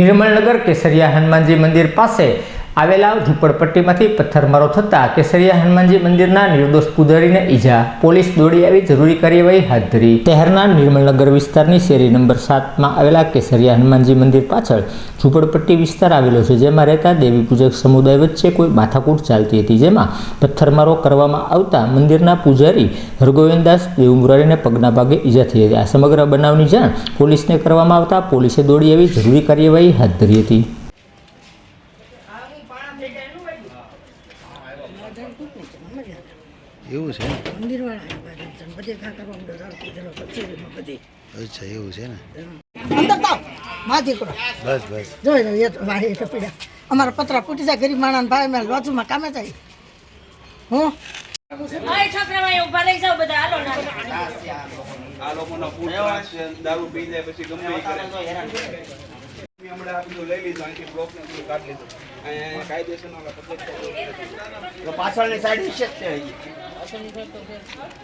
નિર્મલનગર કેસરિયા હનુમાનજી મંદિર પાસે આવેલા ઝૂંપડપટ્ટીમાંથી પથ્થરમારો થતાં કેસરિયા હનુમાનજી મંદિરના નિર્દોષ પૂજારીને ઈજા. પોલીસ દોડી આવી જરૂરી કાર્યવાહી હાથ ધરી. શહેરના નિર્મલનગર વિસ્તારની શેરી નંબર સાતમાં આવેલા કેસરિયા હનુમાનજી મંદિર પાછળ ઝૂંપડપટ્ટી વિસ્તાર આવેલો છે, જેમાં રહેતા દેવી પૂજક સમુદાય વચ્ચે કોઈ માથાકૂટ ચાલતી હતી, જેમાં પથ્થરમારો કરવામાં આવતા મંદિરના પૂજારી હરગોવિંદાસ દેવમુરારીને પગના ભાગે ઈજા થઈ હતી. આ સમગ્ર બનાવની જાણ પોલીસને કરવામાં આવતા પોલીસે દોડી આવી જરૂરી કાર્યવાહી હાથ ધરી હતી. એવું છે મંદિર વાળા બધે બધે. અચ્છા એવું છે ને? અંદર તાવ મા દીકરો બસ બસ. જોઈ એ તો વાહે તો પીડ્યા અમારા પતરા ફૂટી જાય ગરીબ માણસ ભાઈ મેં બાજુમાં કામે જાય. હું? છોકરા ઊભા રહી જાઓ બધા. હાલો ના. આ લોકોનો ફૂડ ત્રાસ છે દારૂ પી જાય પછી ગમે કરે હમણાં આ બધું લઈ લીધું અહીંથી બ્લોક ને બધું કાઢી લીધું. અહીંયા કાયદેસરનો પાછળની સાઈડ જ છે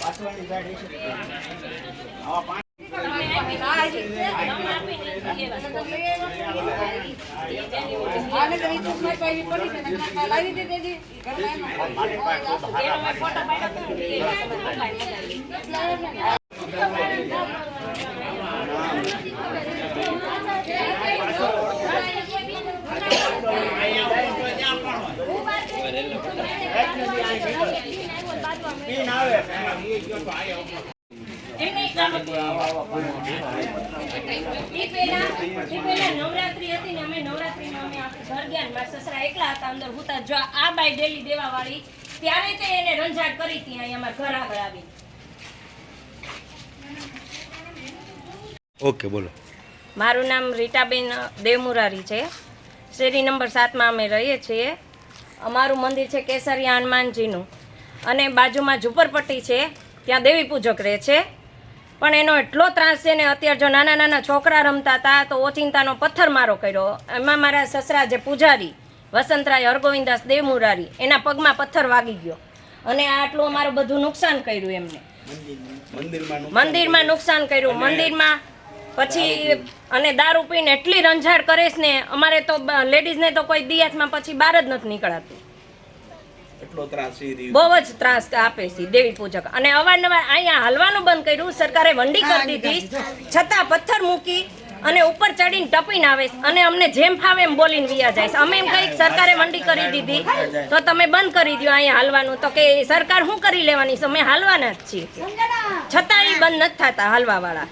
પાછળની સાઈડ વિશે આવા પાંચ ઓકે, બોલો. મારું નામ રીટાબેન દેવમુરારી છે. શેરી નંબર સાતમાં અમે રહીએ છીએ. અમારું મંદિર છે કેસરિયા હનુમાનજીનું. અને બાજુમાં ઝુંપડપટ્ટી છે ત્યાં દેવી પૂજક રહે છે. પણ એનો એટલો ત્રાસ છે ને અત્યારે જો નાના નાના છોકરા રમતા હતા તો ઓચિંતાનો પથ્થર મારો કર્યો. એમાં મારા સસરા જે પૂજારી વસંતરાય હરગોવિંદાસ દેવમુરારી એના પગમાં પથ્થર વાગી ગયો. અને આટલું અમારું બધું નુકસાન કર્યું એમને. મંદિરમાં નુકસાન કર્યું. મંદિરમાં પછી અને દારૂ પીને એટલી રંજાડ કરે છે ને અમારે તો લેડીઝને તો કોઈ દિયાતમાં પછી બહાર જ નથી નીકળાતું. એટલો ત્રાસ ઈ બહુ જ ત્રાસ આપે છે દેવી પૂજક. અને અવારનવાર અહીંયા હાલવાનું બંધ કર્યું સરકારે વંડી કરી દીધી. છતાં પથ્થર મૂકી અને ઉપર ચડીને ટપીને આવે છે. અને અમને જેમ ફાવે એમ બોલીને વિયા જાય છે. અમે એમ કઈ સરકારે વંડી કરી દીધી. તો તમે બંધ કરી દો અહીંયા હાલવાનું. તો કે સરકાર શું કરી લેવાની છે? અમે હાલવાના જ છીએ. છતાં એ બંધ નથી થતા હાલવા વાળા